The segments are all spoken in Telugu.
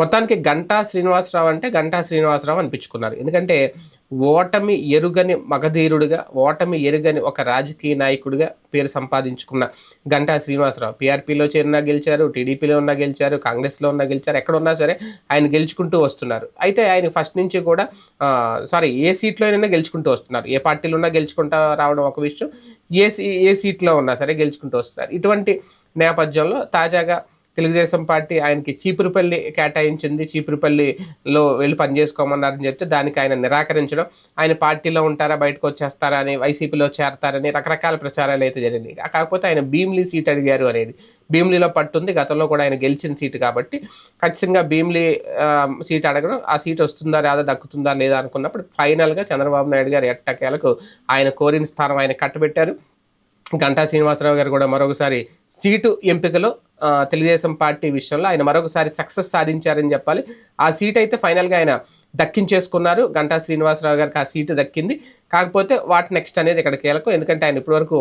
మొత్తానికి గంటా శ్రీనివాసరావు అంటే గంటా శ్రీనివాసరావు అనిపించుకున్నారు. ఎందుకంటే ఓటమి ఎరుగని మగధీరుడిగా ఓటమి ఎరుగని ఒక రాజకీయ నాయకుడిగా పేరు సంపాదించుకున్న గంటా శ్రీనివాసరావు. పీఆర్పీలో చేరినా గెలిచారు టీడీపీలో ఉన్నా గెలిచారు కాంగ్రెస్లో ఉన్నా గెలిచారు ఎక్కడ ఉన్నా సరే ఆయన గెలుచుకుంటూ వస్తున్నారు. అయితే ఆయన ఫస్ట్ నుంచి కూడా సారీ ఏ సీట్లోనైనా గెలుచుకుంటూ వస్తున్నారు. ఏ పార్టీలో ఉన్నా గెలుచుకుంటూ రావడం ఒక విషయం. ఏ సీ ఏ సీట్లో ఉన్నా సరే గెలుచుకుంటూ వస్తున్నారు. ఇటువంటి నేపథ్యంలో తాజాగా తెలుగుదేశం పార్టీ ఆయనకి చీపురుపల్లి కేటాయించింది చీపురుపల్లిలో వెళ్ళి పనిచేసుకోమన్నారని చెప్తే దానికి ఆయన నిరాకరించడం ఆయన పార్టీలో ఉంటారా బయటకు వచ్చేస్తారా అని వైసీపీలో చేరతారని రకరకాల ప్రచారాలు అయితే జరిగింది కాకపోతే ఆయన భీమ్లీ సీట్ అడిగారు అనేది. భీమ్లీలో పట్టుంది గతంలో కూడా ఆయన గెలిచిన సీటు కాబట్టి ఖచ్చితంగా భీమ్లీ సీట్ అడగడం ఆ సీట్ వస్తుందా లేదా దక్కుతుందా లేదా అనుకున్నప్పుడు ఫైనల్గా చంద్రబాబు నాయుడు గారు ఎట్టకేలకు ఆయన కోరిన స్థానం ఆయన కట్టబెట్టారు. గంటా శ్రీనివాసరావు గారు కూడా మరొకసారి సీటు ఎంపికలో తెలుగుదేశం పార్టీ విషయంలో ఆయన మరొకసారి సక్సెస్ సాధించారని చెప్పాలి. ఆ సీట్ అయితే ఫైనల్గా ఆయన దక్కించేసుకున్నారు. గంటా శ్రీనివాసరావు గారికి ఆ సీటు దక్కింది. కాకపోతే వాట్ నెక్స్ట్ అనేది ఇక్కడ కీలకం ఎందుకంటే ఆయన ఇప్పటివరకు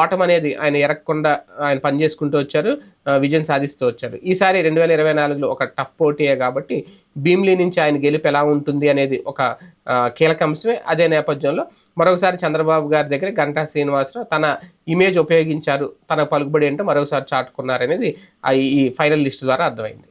ఓటం అనేది ఆయన ఎరగకుండా ఆయన పనిచేసుకుంటూ వచ్చారు. విజయం సాధిస్తూ వచ్చారు. ఈసారి రెండు వేల ఇరవై నాలుగులో ఒక టఫ్ పోటీయే కాబట్టి భీమ్లీ నుంచి ఆయన గెలుపు ఎలా ఉంటుంది అనేది ఒక కీలక అంశమే. అదే నేపథ్యంలో మరొకసారి చంద్రబాబు గారి దగ్గర గంటా శ్రీనివాసరావు తన ఇమేజ్ ఉపయోగించారు. తన పలుకుబడి ఏంటో మరొకసారి చాటుకున్నారనేది ఈ ఫైనల్ లిస్ట్ ద్వారా అర్థమైంది.